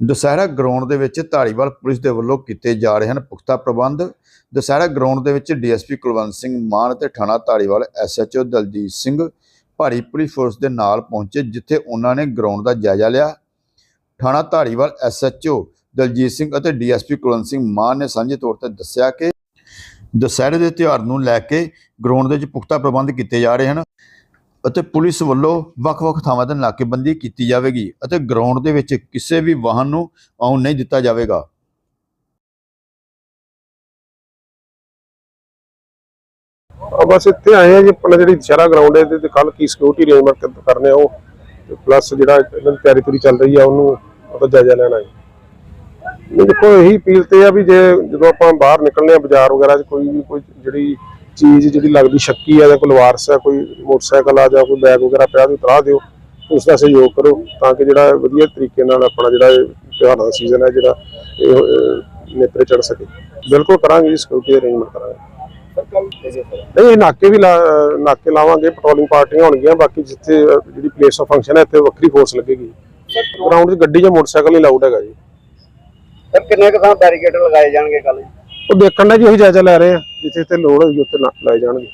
Dussehra ground ਦੇ ਵਿੱਚ Dhariwal police ਦੇ ਵੱਲੋਂ ਕੀਤੇ ਜਾ ਰਹੇ ਹਨ ਪੁਖਤਾ ਪ੍ਰਬੰਧ। ਦੁਸਹਿਰਾ ਗਰਾਊਂਡ ਦੇ ਵਿੱਚ ਡੀਐਸਪੀ ਕੁਲਵੰਤ ਸਿੰਘ ਮਾਨ ਅਤੇ ਥਾਣਾ ਧਾਰੀਵਾਲ ਐਸਐਚਓ ਦਲਜੀਤ ਸਿੰਘ ਭਾਰੀ ਪੁਲਿਸ ਫੋਰਸ ਦੇ ਨਾਲ ਪਹੁੰਚੇ, ਜਿੱਥੇ ਉਹਨਾਂ ਨੇ ਗਰਾਊਂਡ ਦਾ ਜਾਇਜ਼ਾ ਲਿਆ। ਥਾਣਾ ਧਾਰੀਵਾਲ ਐਸਐਚਓ ਦਲਜੀਤ ਸਿੰਘ ਅਤੇ ਡੀਐਸਪੀ ਕੁਲਵੰਤ ਸਿੰਘ ਮਾਨ ਨੇ ਸਾਂਝੇ ਤੌਰ ਤੇ ਦੱਸਿਆ ਕਿ ਦੁਸਹਿਰੇ ਦੇ ਤਿਉਹਾਰ ਨੂੰ ਲੈ ਕੇ ਗਰਾਊਂਡ ਦੇ ਵਿੱਚ ਪੁਖਤਾ ਪ੍ਰਬੰਧ ਕੀਤੇ ਜਾ ਰਹੇ ਹਨ। ਅਤੇ ਪੁਲਿਸ ਵੱਲੋਂ ਵੱਖ-ਵੱਖ ਥਾਵਾਂ ਤੇ ਨਾਕੇਬੰਦੀ ਕੀਤੀ ਜਾਵੇਗੀ ਅਤੇ ਗਰਾਊਂਡ ਦੇ ਵਿੱਚ ਕਿਸੇ ਵੀ ਵਾਹਨ ਨੂੰ ਆਉਣ ਨਹੀਂ ਦਿੱਤਾ ਜਾਵੇਗਾ। ਬਸ ਇੱਥੇ ਆਏ ਆ ਜੀ, ਆਪਣਾ ਜਿਹੜੀ ਦੁਸਹਿਰਾ ਗਰਾਊਂਡ ਹੈ ਇਹਦੇ ਤੇ ਕੱਲ ਕੀ ਸਿਕਿਉਰਿਟੀ ਅਰੇਂਜਮੈਂਟ ਕਰਨੇ ਆ ਉਹ ਪਲੱਸ ਜਿਹੜਾ ਇਹਨਾਂ ਦੀ ਤਿਆਰੀ ਤੁਰੀ ਚੱਲ ਰਹੀ ਆ, ਉਹਨੂੰ ਉਹਦਾ ਜਾਇਜ਼ਾ ਲੈਣਾ ਹੈ। ਦੇਖੋ, ਇਹੀ ਅਪੀਲ ਤੇ ਆ ਵੀ ਜੇ ਜਦੋਂ ਆਪਾਂ ਬਾਹਰ ਨਿਕਲਨੇ ਆ ਬਾਜ਼ਾਰ ਵਗੈਰਾ 'ਚ ਕੋਈ ਵੀ, ਕੋਈ ਜਿਹੜੀ ਚੀਜ਼ ਜਿਹੜੀ ਲੱਗਦੀ ਸ਼ੱਕੀ ਆ ਜਾਂ ਕੋਈ ਲਵਾਰਸ ਆ ਕੋਈ ਮੋਟਰਸਾਈਕਲ ਆ ਜਾਂ ਕੋਈ ਬੈਗ ਵਗੈਰਾ ਪਿਆ ਤੇ ਉਤਰਾ ਦਿਓ ਉਸ ਦਾ ਸਹਿਯੋਗ ਕਰੋ ਤਾਂ ਕਿ ਜਿਹੜਾ ਵਧੀਆ ਤਰੀਕੇ ਨਾਲ ਆਪਣਾ ਜਿਹੜਾ ਤਿਉਹਾਰਾਂ ਦਾ ਸੀਜ਼ਨ ਹੈ ਜਿਹੜਾ ਇਹ ਨੇਪਰੇ ਚੜ ਸਕੇ। ਬਿਲਕੁਲ ਕਰਾਂਗੇ ਜੀ ਸਿਕਿਉਰਿਟੀ ਅਰੇਂਜਮੈਂਟ ਕਰਾਂਗੇ। ਨਹੀਂ ਨਾਕੇ ਵੀ ਨਾਕੇ ਲਾਵਾਂਗੇ ਪੈਟਰੋਲਿੰਗ ਪਾਰਟੀਆਂ ਹੋਣਗੀਆਂ ਬਾਕੀ ਜਿੱਥੇ ਜਿਹੜੀ ਪਲੇਸ ਆਫ ਫੰਕਸ਼ਨ ਹੈ ਇੱਥੇ ਵੱਖਰੀ ਫੋਰਸ ਲੱਗੇਗੀ। ਗਰਾਊਂਡ 'ਚ ਗੱਡੀ ਜਾਂ ਮੋਟਰਸਾਈਕਲ ਹੀ ਲਾਊਡ ਹੈਗਾ ਜੀ। ਸਰ ਕਿੰਨੇ ਕੁ ਥਾਂ ਬੈਰੀਕੇਡ ਲਗਾਏ ਜਾਣਗੇ ਕੱਲ ਉਹ ਦੇਖਣ ਦਾ ਜੀ ਉਹੀ ਜਾਇਜ਼ਾ ਲੈ ਰਹੇ ਆ। ਜਿੱਥੇ ਜਿੱਥੇ ਲੋੜ ਹੋਈ ਉੱਥੇ ਲਾ- ਲਾਏ ਜਾਣਗੇ।